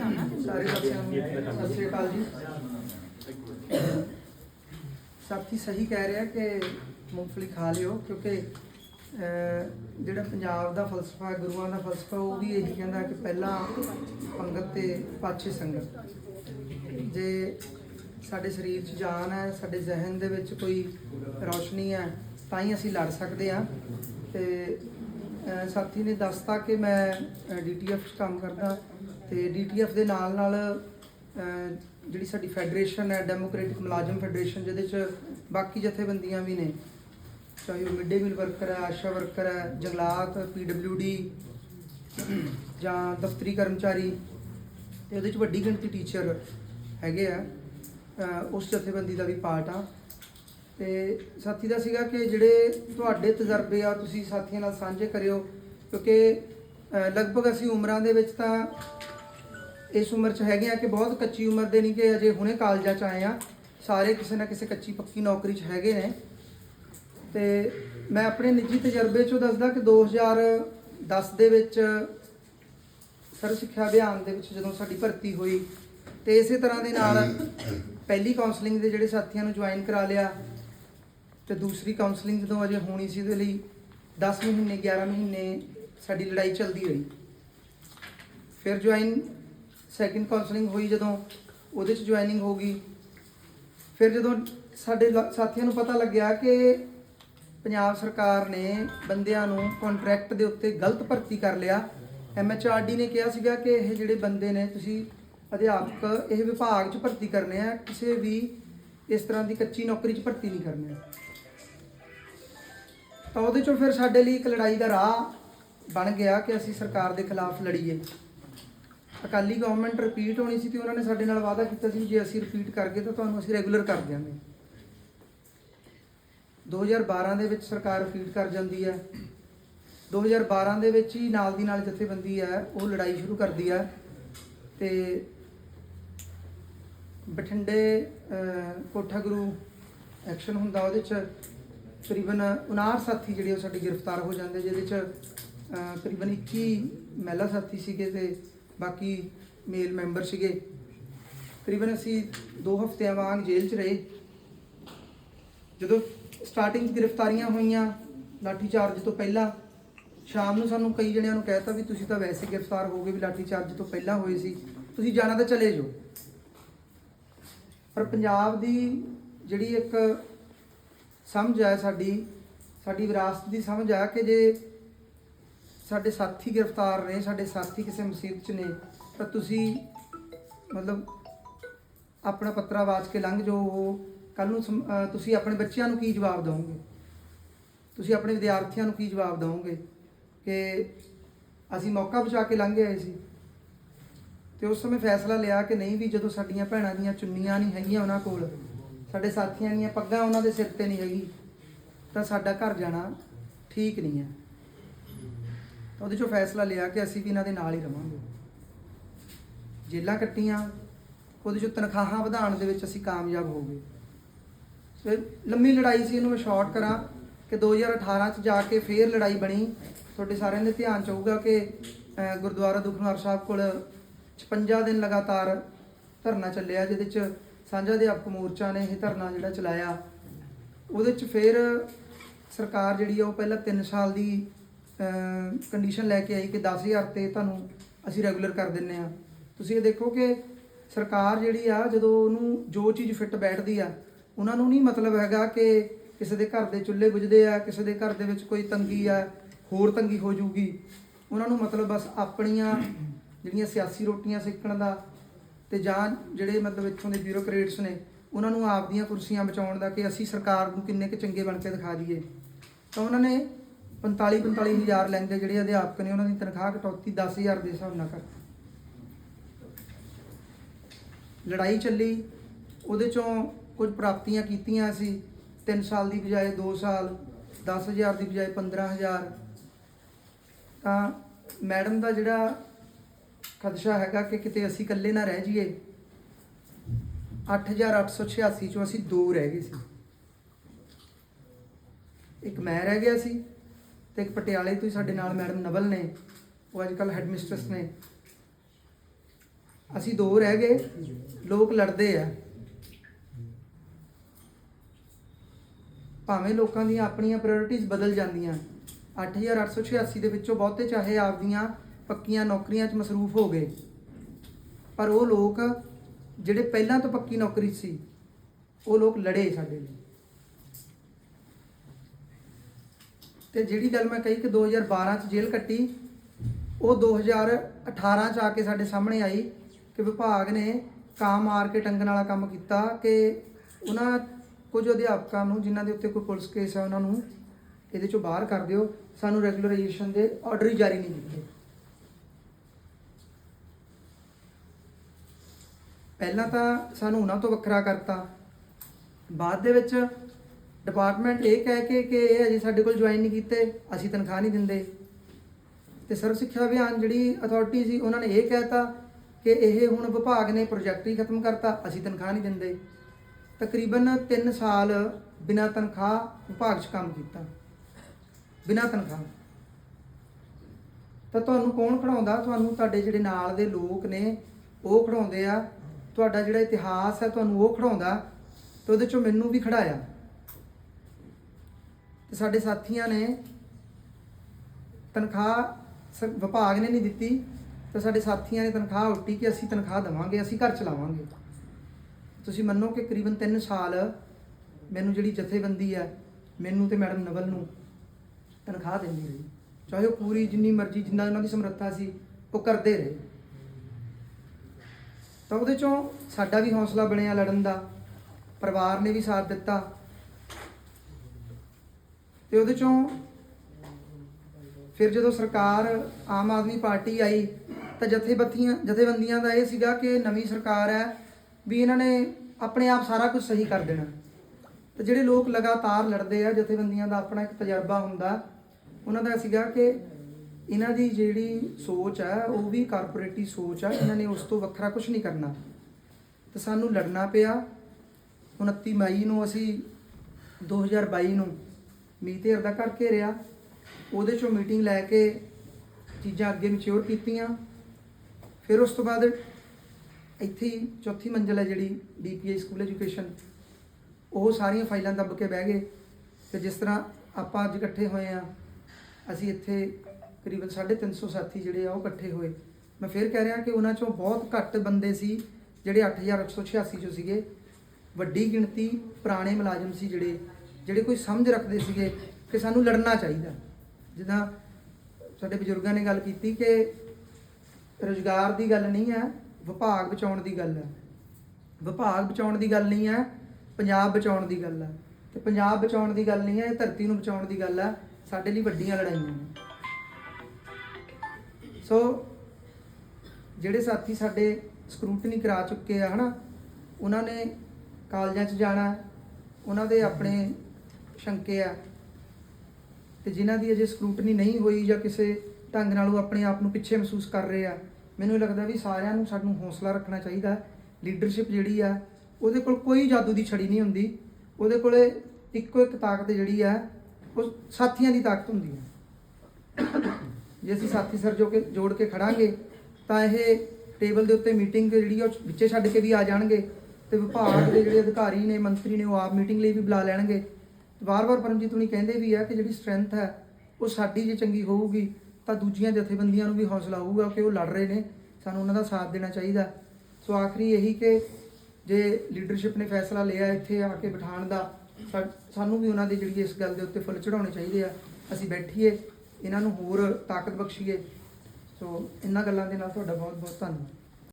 ਜਾਣਾ ਸਾਰੇ ਸਾਥੀਆਂ ਨੂੰ। ਸਤਿ ਸ਼੍ਰੀ ਅਕਾਲ ਜੀ। ਸਾਥੀ ਸਹੀ ਕਹਿ ਰਿਹਾ ਕਿ ਮੂੰਗਫਲੀ ਖਾ ਲਿਓ, ਕਿਉਂਕਿ ਜਿਹੜਾ ਪੰਜਾਬ ਦਾ ਫਲਸਫਾ, ਗੁਰੂਆਂ ਦਾ ਫਲਸਫਾ, ਉਹ ਵੀ ਇਹੀ ਕਹਿੰਦਾ ਕਿ ਪਹਿਲਾਂ ਪੰਗਤ ਤੇ ਪਾਛੇ ਸੰਗਤ। ਜੇ ਸਾਡੇ ਸਰੀਰ 'ਚ ਜਾਨ ਹੈ, ਸਾਡੇ ਜ਼ਿਹਨ ਦੇ ਵਿੱਚ ਕੋਈ ਰੌਸ਼ਨੀ ਹੈ, ਤਾਂ ਹੀ ਅਸੀਂ ਲੜ ਸਕਦੇ ਹਾਂ। ਤੇ ਸਾਥੀ ਨੇ ਦੱਸਤਾ ਕਿ ਮੈਂ ਡੀਟੀਐਫ 'ਚ ਕੰਮ ਕਰਦਾ ਤੇ ਡੀਟੀਐਫ ਦੇ ਨਾਲ ਨਾਲ ਜਿਹੜੀ ਸਾਡੀ ਫੈਡਰੇਸ਼ਨ ਹੈ, ਡੈਮੋਕ੍ਰੈਟਿਕ ਮੁਲਾਜ਼ਮ ਫੈਡਰੇਸ਼ਨ, ਜਿਹਦੇ 'ਚ ਬਾਕੀ ਜਥੇਬੰਦੀਆਂ ਵੀ ਨੇ। ਚਾਹੇ ਉਹ ਮਿਡ ਡੇ ਮੀਲ ਵਰਕਰ ਹੈ, ਆਸ਼ਾ ਵਰਕਰ ਹੈ, ਜੰਗਲਾਤ ਪੀਡਬਲਯੂਡੀ ਜਾਂ ਦਫ਼ਤਰੀ ਕਰਮਚਾਰੀ, ਤੇ ਉਹਦੇ 'ਚ ਵੱਡੀ ਗਿਣਤੀ ਟੀਚਰ ਹੈਗੇ ਆ। ਉਸ ਜਥੇਬੰਦੀ ਦਾ ਵੀ ਪਾਰਟ ਆ। ਤੇ ਸਾਥੀ ਦਾ ਸੀਗਾ ਕਿ ਜਿਹੜੇ ਤੁਹਾਡੇ ਤਜਰਬੇ ਆ, ਤੁਸੀਂ ਸਾਥੀਆਂ ਨਾਲ ਸਾਂਝੇ ਕਰਿਓ, ਕਿਉਂਕਿ ਲਗਭਗ ਅਸੀਂ ਉਮਰਾਂ ਦੇ ਵਿੱਚ ਤਾਂ ਇਸ ਉਮਰ 'ਚ ਹੈਗੇ ਆ ਕਿ ਬਹੁਤ ਕੱਚੀ ਉਮਰ ਦੇ ਨਹੀਂ ਕਿ ਅਜੇ ਹੁਣੇ ਕਾਲਜਾਂ 'ਚ ਆਏ ਆ। ਸਾਰੇ ਕਿਸੇ ਨਾ ਕਿਸੇ ਕੱਚੀ ਪੱਕੀ ਨੌਕਰੀ 'ਚ ਹੈਗੇ ਨੇ। ਤੇ ਮੈਂ ਆਪਣੇ ਨਿੱਜੀ ਤਜਰਬੇ 'ਚੋਂ ਦੱਸਦਾ ਕਿ 2010 ਦੇ ਵਿੱਚ ਸਰਵ ਸਿੱਖਿਆ ਅਭਿਆਨ ਦੇ ਵਿੱਚ ਜਦੋਂ ਸਾਡੀ ਭਰਤੀ ਹੋਈ, ਤੇ ਇਸੇ ਤਰ੍ਹਾਂ ਦੇ ਨਾਲ ਪਹਿਲੀ ਕਾਉਂਸਲਿੰਗ ਦੇ ਜਿਹੜੇ ਸਾਥੀਆਂ ਨੂੰ ਜੁਆਇਨ ਕਰਾ ਲਿਆ, ਤੇ ਦੂਸਰੀ ਕਾਉਂਸਲਿੰਗ ਜਦੋਂ ਅਜੇ ਹੋਣੀ ਸੀ ਉਹਦੇ ਲਈ 10 ਮਹੀਨੇ 11 ਮਹੀਨੇ ਸਾਡੀ ਲੜਾਈ ਚੱਲਦੀ ਰਹੀ। ਫਿਰ ਜੁਆਇਨ ਸੈਕਿੰਡ ਕਾਉਂਸਲਿੰਗ ਹੋਈ ਜਦੋਂ ਉਹਦੇ ਚ ਜੁਆਇਨਿੰਗ ਹੋ ਗਈ। ਫਿਰ ਜਦੋਂ ਸਾਡੇ ਸਾਥੀਆਂ ਨੂੰ ਪਤਾ ਲੱਗਿਆ ਕਿ ਪੰਜਾਬ ਸਰਕਾਰ ਨੇ ਬੰਦਿਆਂ ਨੂੰ ਕੰਟਰੈਕਟ ਦੇ ਉੱਤੇ ਗਲਤ ਭਰਤੀ ਕਰ ਲਿਆ। ਐਮਐਚਆਰਡੀ ਨੇ ਕਿਹਾ ਸੀਗਾ ਕਿ ਇਹ ਜਿਹੜੇ ਬੰਦੇ ਨੇ, ਤੁਸੀਂ ਅਧਿਆਪਕ, ਇਹ ਵਿਭਾਗ 'ਚ ਭਰਤੀ ਕਰਨੇ ਆ, ਕਿਸੇ ਵੀ ਇਸ ਤਰ੍ਹਾਂ ਦੀ ਕੱਚੀ ਨੌਕਰੀ 'ਚ ਭਰਤੀ ਨਹੀਂ ਕਰਨੇ ਤਾਂ ਉਹਦੇ 'ਚੋਂ ਫਿਰ ਸਾਡੇ ਲਈ ਇੱਕ ਲੜਾਈ ਦਾ ਰਾਹ ਬਣ ਗਿਆ ਕਿ ਅਸੀਂ ਸਰਕਾਰ ਦੇ ਖਿਲਾਫ ਲੜੀਏ। ਅਕਾਲੀ ਗਵਰਨਮੈਂਟ ਰਿਪੀਟ ਹੋਣੀ ਸੀ ਤੇ ਉਹਨਾਂ ਨੇ ਸਾਡੇ ਨਾਲ ਵਾਅਦਾ ਕੀਤਾ ਸੀ ਜੇ ਅਸੀਂ ਰਿਪੀਟ ਕਰ ਗਏ ਤਾਂ ਤੁਹਾਨੂੰ ਅਸੀਂ ਰੈਗੂਲਰ ਕਰ ਦਿਆਂਗੇ। 2012 ਦੇ ਵਿੱਚ ਸਰਕਾਰ ਰਿਪੀਟ ਕਰ ਜਾਂਦੀ ਹੈ। 2012 ਦੇ ਵਿੱਚ ਹੀ ਨਾਲ ਦੀ ਨਾਲ ਜਥੇਬੰਦੀ ਹੈ, ਉਹ ਲੜਾਈ ਸ਼ੁਰੂ ਕਰਦੀ ਹੈ ਤੇ ਬਠਿੰਡੇ ਕੋਠਾ ਗੁਰੂ ਐਕਸ਼ਨ ਹੁੰਦਾ ਉਹਦੇ ਚ ਤਕਰੀਬਨ 59 ਸਾਥੀ ਜਿਹੜੇ ਉਹ ਸਾਡੇ ਗ੍ਰਿਫਤਾਰ ਹੋ ਜਾਂਦੇ, ਜਿਹਦੇ ਚ ਤਕਰੀਬਨ 21 ਮਹਿਲਾ ਸਾਥੀ ਸੀਗੇ ਤੇ ਬਾਕੀ ਮੇਲ ਮੈਂਬਰ ਸੀਗੇ। ਤਕਰੀਬਨ ਅਸੀਂ 2 ਹਫ਼ਤਿਆਂ ਵਾਂਗ ਜੇਲ੍ਹ 'ਚ ਰਹੇ। ਜਦੋਂ ਸਟਾਰਟਿੰਗ 'ਚ ਗ੍ਰਿਫਤਾਰੀਆਂ ਹੋਈਆਂ ਲਾਠੀ ਚਾਰਜ ਤੋਂ ਪਹਿਲਾਂ, ਸ਼ਾਮ ਨੂੰ ਸਾਨੂੰ ਕਈ ਜਣਿਆਂ ਨੂੰ ਕਹਿਤਾ ਵੀ ਤੁਸੀਂ ਤਾਂ ਵੈਸੇ ਗ੍ਰਿਫਤਾਰ ਹੋ ਗਏ ਵੀ ਲਾਠੀ ਚਾਰਜ ਤੋਂ ਪਹਿਲਾਂ ਹੋਏ ਸੀ। ਤੁਸੀਂ ਜਾਣਾ ਤਾਂ ਚਲੇ ਜਾਓ। ਪਰ ਪੰਜਾਬ ਦੀ ਜਿਹੜੀ ਇੱਕ ਸਮਝ ਆ ਸਾਡੀ ਸਾਡੀ ਵਿਰਾਸਤ ਦੀ ਸਮਝ ਆ ਕਿ ਜੇ ਸਾਡੇ ਸਾਥੀ ਗ੍ਰਿਫਤਾਰ ਨੇ, ਸਾਡੇ ਸਾਥੀ ਕਿਸੇ ਮੁਸੀਬਤ 'ਚ ਨੇ, ਤਾਂ ਤੁਸੀਂ ਮਤਲਬ ਆਪਣਾ ਪੱਤਰਾ ਵਾਚ ਕੇ ਲੰਘ ਜਾਓ ਕੱਲ ਨੂੰ ਸਮ- ਤੁਸੀਂ ਆਪਣੇ ਬੱਚਿਆਂ ਨੂੰ ਕੀ ਜਵਾਬ ਦਿਓਗੇ ਤੁਸੀਂ ਆਪਣੇ ਵਿਦਿਆਰਥੀਆਂ ਨੂੰ ਕੀ ਜਵਾਬ ਦਿਓਗੇ ਕਿ ਅਸੀਂ ਮੌਕਾ ਬਚਾ ਕੇ ਲੰਘ ਆਏ ਸੀ? ਤੇ ਉਸ ਸਮੇਂ ਫੈਸਲਾ ਲਿਆ ਕਿ ਨਹੀਂ ਵੀ ਜਦੋਂ ਸਾਡੀਆਂ ਭੈਣਾਂ ਦੀਆਂ ਚੁੰਨੀਆਂ ਨਹੀਂ ਹੈਗੀਆਂ ਉਹਨਾਂ ਕੋਲ, ਸਾਡੇ ਸਾਥੀਆਂ ਦੀਆਂ ਪੱਗਾਂ ਉਹਨਾਂ ਦੇ ਸਿਰ ਤੇ ਨਹੀਂ ਹੈਗੀ, ਤਾਂ ਸਾਡਾ ਘਰ ਜਾਣਾ ਠੀਕ ਨਹੀਂ ਹੈ। ਉਹਦੇ ਚੋਂ ਫੈਸਲਾ ਲਿਆ ਕਿ ਅਸੀਂ ਵੀ ਇਹਨਾਂ ਦੇ ਨਾਲ ਹੀ ਰਵਾਂਗੇ। ਜੇਲਾਂ ਕੱਟੀਆਂ ਉਹਦੇ ਚੋਂ ਤਨਖਾਹਾਂ ਵਧਾਉਣ ਦੇ ਵਿੱਚ ਅਸੀਂ ਕਾਮਯਾਬ ਹੋ ਗਏ। ਫਿਰ ਲੰਮੀ ਲੜਾਈ ਸੀ ਇਹਨੂੰ ਮੈਂ ਸ਼ਾਰਟ ਕਰਾਂ ਕਿ 2018 ਚ ਜਾ ਕੇ ਫੇਰ ਲੜਾਈ ਬਣੀ। ਤੁਹਾਡੇ ਸਾਰਿਆਂ ਦੇ ਧਿਆਨ ਚ ਹੋਊਗਾ ਕਿ ਅਹ, ਗੁਰਦੁਆਰਾ ਦੁਖਨਿਵਾਰ ਸਾਹਿਬ ਕੋਲ 56 ਦਿਨ ਲਗਾਤਾਰ ਧਰਨਾ ਚੱਲਿਆ ਜਿਹਦੇ ਚ ਸਾਂਝਾ ਅਧਿਆਪਕ ਮੋਰਚਾ ਨੇ ਇਹ ਧਰਨਾ ਜਿਹੜਾ ਚਲਾਇਆ। ਉਹਦੇ ਚ ਫਿਰ ਸਰਕਾਰ ਜਿਹੜੀ ਆ ਉਹ ਪਹਿਲਾਂ 3 ਸਾਲ ਦੀ ਕੰਡੀਸ਼ਨ ਲੈ ਕੇ ਆਈ ਕਿ 10000 ਤੇ ਤੁਹਾਨੂੰ ਅਸੀਂ ਰੈਗੂਲਰ ਕਰ ਦਿੰਨੇ ਆ। ਤੁਸੀਂ ਇਹ ਦੇਖੋ ਕਿ ਸਰਕਾਰ ਜਿਹੜੀ ਆ, ਜਦੋਂ ਉਹਨੂੰ ਜੋ ਚੀਜ਼ ਫਿੱਟ ਬੈਠਦੀ ਆ, ਉਹਨਾਂ ਨੂੰ ਨਹੀਂ ਮਤਲਬ ਹੈਗਾ ਕਿ ਕਿਸੇ ਦੇ ਘਰ ਦੇ ਚੁੱਲ੍ਹੇ ਬੁਝਦੇ ਆ, ਕਿਸੇ ਦੇ ਘਰ ਦੇ ਵਿੱਚ ਕੋਈ ਤੰਗੀ ਆ, ਹੋਰ ਤੰਗੀ ਹੋ ਜਾਊਗੀ। ਉਹਨਾਂ ਨੂੰ ਮਤਲਬ ਬਸ ਆਪਣੀਆਂ ਜਿਹੜੀਆਂ ਸਿਆਸੀ ਰੋਟੀਆਂ ਸੇਕਣ ਦਾ ਤੇ ਜਾਂ ਜਿਹੜੇ ਮਤਲਬ ਇੱਥੋਂ ਦੇ ਬਿਊਰੋਕਰੇਟਸ ਨੇ, ਉਹਨਾਂ ਨੂੰ ਆਪਦੀਆਂ ਕੁਰਸੀਆਂ ਬਚਾਉਣ ਦਾ ਕਿ ਅਸੀਂ ਸਰਕਾਰ ਨੂੰ ਕਿੰਨੇ ਕੁ ਚੰਗੇ ਬਣ ਕੇ ਦਿਖਾ ਦਈਏ। ਤਾਂ ਉਹਨਾਂ ਨੇ 45 45 ਹਜ਼ਾਰ ਲੈਂਦੇ ਜਿਹੜੇ ਅਧਿਆਪਕ ਨੇ, ਉਹਨਾਂ ਦੀ ਤਨਖਾਹ ਕਟੌਤੀ 10000 ਦੇ ਹਿਸਾਬ ਨਾਲ ਕਰ। ਲੜਾਈ ਚੱਲੀ, ਉਹਦੇ ਚੋਂ ਕੁਝ ਪ੍ਰਾਪਤੀਆਂ ਕੀਤੀਆਂ ਅਸੀਂ 3 ਸਾਲ ਦੀ ਬਜਾਏ 2 ਸਾਲ 10000 ਦੀ ਬਜਾਏ 15000 ਤਾਂ ਮੈਡਮ ਦਾ ਜਿਹੜਾ ਖਦਸ਼ਾ ਹੈਗਾ ਕਿ ਕਿਤੇ ਅਸੀਂ ਇਕੱਲੇ ਨਾ ਰਹਿ ਜਾਈਏ 8886 ਚੋਂ ਅਸੀਂ ਦੋ ਰਹਿ ਗਏ ਸੀ। ਇੱਕ ਮੈਂ ਰਹਿ ਗਿਆ ਸੀ ਤੇ ਇੱਕ ਪਟਿਆਲੇ ਤੋਂ ਹੀ ਸਾਡੇ ਨਾਲ ਮੈਡਮ ਨਵਲ ਨੇ, ਉਹ ਅੱਜ ਕੱਲ ਹੈਡ ਮਿਸਟਰਸ ਨੇ। ਅਸੀਂ ਦੋ ਰਹਿ ਗਏ, ਲੋਕ ਲੜਦੇ ਆ। ਭਾਵੇਂ ਲੋਕਾਂ ਦੀਆਂ ਆਪਣੀਆਂ ਪ੍ਰਾਇੋਰਟੀਆਂ ਬਦਲ ਜਾਂਦੀਆਂ 8886 ਦੇ ਵਿੱਚੋਂ ਬਹੁਤੇ ਚਾਹੇ ਆਪਦੀਆਂ ਪੱਕੀਆਂ ਨੌਕਰੀਆਂ 'ਚ ਮਸਰੂਫ ਹੋ ਗਏ। ਪਰ ਉਹ ਲੋਕ ਜਿਹੜੇ ਪਹਿਲਾਂ ਤੋਂ ਪੱਕੀ ਨੌਕਰੀ ਸੀ, ਉਹ ਲੋਕ ਲੜੇ ਸਾਡੇ ਲਈ। ਤੇ ਜਿਹੜੀ ਗੱਲ ਮੈਂ ਕਹੀ ਕਿ 2012 ਚ ਜੇਲ੍ਹ ਕੱਟੀ, ਉਹ 2018 ਚ ਆ ਕੇ ਸਾਡੇ ਸਾਹਮਣੇ ਆਈ ਕਿ ਵਿਭਾਗ ਨੇ ਕਾਂ ਮਾਰ ਕੇ ਟੰਗਣ ਵਾਲਾ ਕੰਮ ਕੀਤਾ ਕਿ ਉਹਨਾਂ ਕੁਝ ਅਧਿਆਪਕਾਂ ਨੂੰ ਜਿਨ੍ਹਾਂ ਦੇ ਉੱਤੇ ਕੋਈ ਪੁਲਿਸ ਕੇਸ ਹੈ ਉਹਨਾਂ ਨੂੰ ਇਹਦੇ ਚੋਂ ਬਾਹਰ ਕਰ ਦਿਓ। ਸਾਨੂੰ ਰੈਗੂਲਰਾਈਜੇਸ਼ਨ ਦੇ ਆਰਡਰ ਹੀ ਜਾਰੀ ਨਹੀਂ ਕੀਤੇ ਪਹਿਲਾਂ ਤਾਂ ਸਾਨੂੰ ਉਹਨਾਂ ਤੋਂ ਵੱਖਰਾ ਕਰਤਾ। ਬਾਅਦ ਦੇ ਵਿੱਚ ਡਿਪਾਰਟਮੈਂਟ ਇਹ ਕਹਿ ਕੇ ਕਿ ਇਹ ਅਜੇ ਸਾਡੇ ਕੋਲ ਜੁਆਇਨ ਨਹੀਂ ਕੀਤੇ, ਅਸੀਂ ਤਨਖਾਹ ਨਹੀਂ ਦਿੰਦੇ। ਤੇ ਸਰਵ ਸਿੱਖਿਆ ਅਭਿਆਨ ਜਿਹੜੀ ਅਥਾਰਟੀ ਸੀ, ਉਹਨਾਂ ਨੇ ਇਹ ਕਹਿਤਾ ਕਿ ਇਹ ਹੁਣ ਵਿਭਾਗ ਨੇ ਪ੍ਰੋਜੈਕਟ ਹੀ ਖਤਮ ਕਰਤਾ, ਅਸੀਂ ਤਨਖਾਹ ਨਹੀਂ ਦਿੰਦੇ। ਤਕਰੀਬਨ 3 ਸਾਲ ਬਿਨਾਂ ਤਨਖਾਹ ਵਿਭਾਗ 'ਚ ਕੰਮ ਕੀਤਾ। ਬਿਨਾਂ ਤਨਖਾਹ। ਤਾਂ ਤੁਹਾਨੂੰ ਕੌਣ ਖੜਾਉਂਦਾ? ਤੁਹਾਨੂੰ ਤੁਹਾਡੇ ਜਿਹੜੇ ਨਾਲ ਦੇ ਲੋਕ ਨੇ, ਉਹ ਖੜਾਉਂਦੇ ਆ। ਤੁਹਾਡਾ ਜਿਹੜਾ ਇਤਿਹਾਸ ਹੈ, ਤੁਹਾਨੂੰ ਉਹ ਖੜਾਉਂਦਾ ਤੇ ਉਹਦੇ ਚੋਂ ਮੈਨੂੰ ਵੀ ਖੜਾਇਆ। ਤੇ ਸਾਡੇ ਸਾਥੀਆਂ ਨੇ ਤਨਖਾਹ ਸ- ਵਿਭਾਗ ਨੇ ਨਹੀਂ ਦਿੱਤੀ, ਤੇ ਸਾਡੇ ਸਾਥੀਆਂ ਨੇ ਤਨਖਾਹ ਉੱਟੀ ਕਿ ਅਸੀਂ ਤਨਖਾਹ ਦੇਵਾਂਗੇ, ਅਸੀਂ ਘਰ ਚਲਾਵਾਂਗੇ। ਤੁਸੀਂ ਮੰਨੋ ਕਿ ਕਰੀਬਨ 3 ਸਾਲ ਮੈਨੂੰ ਜਿਹੜੀ ਜਥੇਬੰਦੀ ਹੈ, ਮੈਨੂੰ ਤੇ ਮੈਡਮ ਨਵਲ ਨੂੰ ਤਨਖਾਹ ਦਿੰਦੀ ਰਹੀ। ਚਾਹੇ ਉਹ ਪੂਰੀ ਜਿੰਨੀ ਮਰਜ਼ੀ, ਜਿੰਨਾ ਉਹਨਾਂ ਦੀ ਸਮਰੱਥਾ ਸੀ, ਉਹ ਕਰਦੇ ਰਹੇ। ਤਾਂ ਉਹਦੇ ਚੋਂ ਸਾਡਾ ਵੀ ਹੌਸਲਾ ਬਣਿਆ ਲੜਨ ਦਾ, ਪਰਿਵਾਰ ਨੇ ਵੀ ਸਾਥ ਦਿੱਤਾ। ਤੇ ਉਹਦੇ ਚੋਂ ਫਿਰ ਜਦੋਂ ਸਰਕਾਰ ਆਮ ਆਦਮੀ ਪਾਰਟੀ ਆਈ ਤਾਂ ਜਥੇਬੰਦੀਆਂ ਜਥੇਬੰਦੀਆਂ ਦਾ ਇਹ ਸੀਗਾ ਕਿ ਨਵੀਂ ਸਰਕਾਰ ਹੈ ਵੀ ਇਹਨਾਂ ਨੇ ਆਪਣੇ ਆਪ ਸਾਰਾ ਕੁਝ ਸਹੀ ਕਰ ਦੇਣਾ। ਤੇ ਜਿਹੜੇ ਲੋਕ ਲਗਾਤਾਰ ਲੜਦੇ ਆ, ਜਥੇਬੰਦੀਆਂ ਦਾ ਆਪਣਾ ਇੱਕ ਤਜਰਬਾ ਹੁੰਦਾ, ਉਹਨਾਂ ਦਾ ਸੀਗਾ ਕਿ ਇਹਨਾਂ ਦੀ ਜਿਹੜੀ ਸੋਚ ਹੈ, ਉਹ ਵੀ ਕਾਰਪੋਰੇਟੀ ਸੋਚ ਆ ਇਹਨਾਂ ਨੇ ਉਸ ਤੋਂ ਵੱਖਰਾ ਕੁਝ ਨਹੀਂ ਕਰਨਾ। ਤੇ ਸਾਨੂੰ ਲੜਨਾ ਪਿਆ। 29 ਮਈ ਨੂੰ ਅਸੀਂ 2022 ਨੂੰ ਮੀਤੇਰ ਦਾ ਘਰ ਘੇਰਿਆ। ਉਹਦੇ ਚੋਂ ਮੀਟਿੰਗ ਲੈ ਕੇ ਚੀਜ਼ਾਂ ਅੱਗੇ ਮੈਚੁਰ ਕੀਤੀਆਂ। ਫਿਰ ਉਸ ਤੋਂ ਬਾਅਦ ਇੱਥੇ ਚੌਥੀ ਮੰਜ਼ਲ ਹੈ ਜਿਹੜੀ ਡੀਪੀਆਈ ਸਕੂਲ ਐਜੂਕੇਸ਼ਨ ਉਹ ਸਾਰੀਆਂ ਫਾਈਲਾਂ ਦੱਬ ਕੇ ਬਹਿ ਗਏ। ਤੇ ਜਿਸ ਤਰ੍ਹਾਂ ਆਪਾਂ ਅੱਜ ਇਕੱਠੇ ਹੋਏ ਆ ਅਸੀਂ ਇੱਥੇ ਕਰੀਬਨ 350 ਸਾਥੀ ਜਿਹੜੇ ਆ, ਉਹ ਇਕੱਠੇ ਹੋਏ। ਮੈਂ ਫਿਰ ਕਹਿ ਰਿਹਾ ਕਿ ਉਹਨਾਂ ਚੋਂ ਬਹੁਤ ਘੱਟ ਬੰਦੇ ਸੀ, ਜਿਹੜੇ 8886 ਚੋਂ ਸੀਗੇ। ਵੱਡੀ ਗਿਣਤੀ ਪੁਰਾਣੇ ਮੁਲਾਜ਼ਮ ਸੀ ਜਿਹੜੇ। ਜਿਹੜੇ ਕੋਈ ਸਮਝ ਰੱਖਦੇ ਸੀਗੇ ਕਿ ਸਾਨੂੰ ਲੜਨਾ ਚਾਹੀਦਾ। ਜਿੱਦਾਂ ਸਾਡੇ ਬਜ਼ੁਰਗਾਂ ਨੇ ਗੱਲ ਕੀਤੀ ਕਿ ਰੋਜ਼ਗਾਰ ਦੀ ਗੱਲ ਨਹੀਂ ਹੈ, ਵਿਭਾਗ ਬਚਾਉਣ ਦੀ ਗੱਲ ਹੈ। ਵਿਭਾਗ ਬਚਾਉਣ ਦੀ ਗੱਲ ਨਹੀਂ ਹੈ, ਪੰਜਾਬ ਬਚਾਉਣ ਦੀ ਗੱਲ ਹੈ। ਤੇ ਪੰਜਾਬ ਬਚਾਉਣ ਦੀ ਗੱਲ ਨਹੀਂ ਹੈ, ਇਹ ਧਰਤੀ ਨੂੰ ਬਚਾਉਣ ਦੀ ਗੱਲ ਹੈ, ਸਾਡੇ ਲਈ ਵੱਡੀਆਂ ਲੜਾਈਆਂ ਨੇ। ਸੋ ਜਿਹੜੇ ਸਾਥੀ ਸਾਡੇ ਸਕਰੂਟਨੀ ਕਰਾ ਚੁੱਕੇ ਆ, ਹਨਾ, ਉਹਨਾਂ ਨੇ ਕਾਲਜਾਂ 'ਚ ਜਾਣਾ, ਉਹਨਾਂ ਦੇ ਆਪਣੇ ਸ਼ੰਕੇ ਆ। ਤੇ ਜਿਨ੍ਹਾਂ ਦੀ ਅਜੇ ਸਕਰੂਟਨੀ ਨਹੀਂ ਹੋਈ ਜਾਂ ਕਿਸੇ ਢੰਗ ਨਾਲ ਉਹ ਆਪਣੇ ਆਪ ਨੂੰ ਪਿੱਛੇ ਮਹਿਸੂਸ ਕਰ ਰਹੇ ਆ, ਮੈਨੂੰ ਲੱਗਦਾ ਵੀ ਸਾਰਿਆਂ ਨੂੰ ਸਾਨੂੰ ਹੌਸਲਾ ਰੱਖਣਾ ਚਾਹੀਦਾ। ਲੀਡਰਸ਼ਿਪ ਜਿਹੜੀ ਆ, ਉਹਦੇ ਕੋਲ ਕੋਈ ਜਾਦੂ ਦੀ ਛੜੀ ਨਹੀਂ ਹੁੰਦੀ। ਉਹਦੇ ਕੋਲੇ ਇੱਕੋ ਇੱਕ ਤਾਕਤ ਜਿਹੜੀ ਆ, ਉਹ ਸਾਥੀਆਂ ਦੀ ਤਾਕਤ ਹੁੰਦੀ ਹੈ ਜੇ ਅਸੀਂ ਸਾਥੀ ਸਰ ਜੋ ਕੇ ਜੋੜ ਕੇ ਖੜਾਂਗੇ, ਤਾਂ ਇਹ ਟੇਬਲ ਦੇ ਉੱਤੇ ਮੀਟਿੰਗ ਜਿਹੜੀ ਆ, ਉਹ ਵਿੱਚੇ ਛੱਡ ਕੇ ਵੀ ਆ ਜਾਣਗੇ। ਤੇ ਵਿਭਾਗ ਦੇ ਜਿਹੜੇ ਅਧਿਕਾਰੀ ਨੇ, ਮੰਤਰੀ ਨੇ, ਉਹ ਆਪ ਮੀਟਿੰਗ ਲਈ ਵੀ ਬੁਲਾ ਲੈਣਗੇ। ਵਾਰ-ਵਾਰ ਪਰਮਜੀਤ ਹੁਣੀ ਕਹਿੰਦੇ ਵੀ ਆ ਕਿ ਜਿਹੜੀ ਸਟਰੈਂਥ ਹੈ, ਉਹ ਸਾਡੀ ਜੇ ਚੰਗੀ ਹੋਊਗੀ, ਤਾਂ ਦੂਜੀਆਂ ਜਥੇਬੰਦੀਆਂ ਨੂੰ ਵੀ ਹੌਸਲਾ ਹੋਊਗਾ ਕਿ ਉਹ ਲੜ ਰਹੇ ਨੇ। ਸਾਨੂੰ ਉਹਨਾਂ ਦਾ ਸਾਥ ਦੇਣਾ ਚਾਹੀਦਾ। ਸੋ ਆਖਰੀ ਇਹੀ ਕਿ ਜੇ ਲੀਡਰਸ਼ਿਪ ਨੇ ਫੈਸਲਾ ਲਿਆ ਇੱਥੇ ਆ ਕੇ ਬਿਠਾਉਣ ਦਾ, ਸਾ- ਸਾਨੂੰ ਵੀ ਉਹਨਾਂ ਦੀ ਜਿਹੜੀ ਇਸ ਗੱਲ ਦੇ ਉੱਤੇ ਫੁੱਲ ਚੜਾਉਣੇ ਚਾਹੀਦੇ ਆ। ਅਸੀਂ ਬੈਠੀਏ, ਇਹਨਾਂ ਨੂੰ ਹੋਰ ਤਾਕਤ ਬਖਸ਼ੀਏ। ਸੋ ਇਹਨਾਂ ਗੱਲਾਂ ਦੇ ਨਾਲ ਤੁਹਾਡਾ ਬਹੁਤ ਬਹੁਤ ਧੰਨਵਾਦ।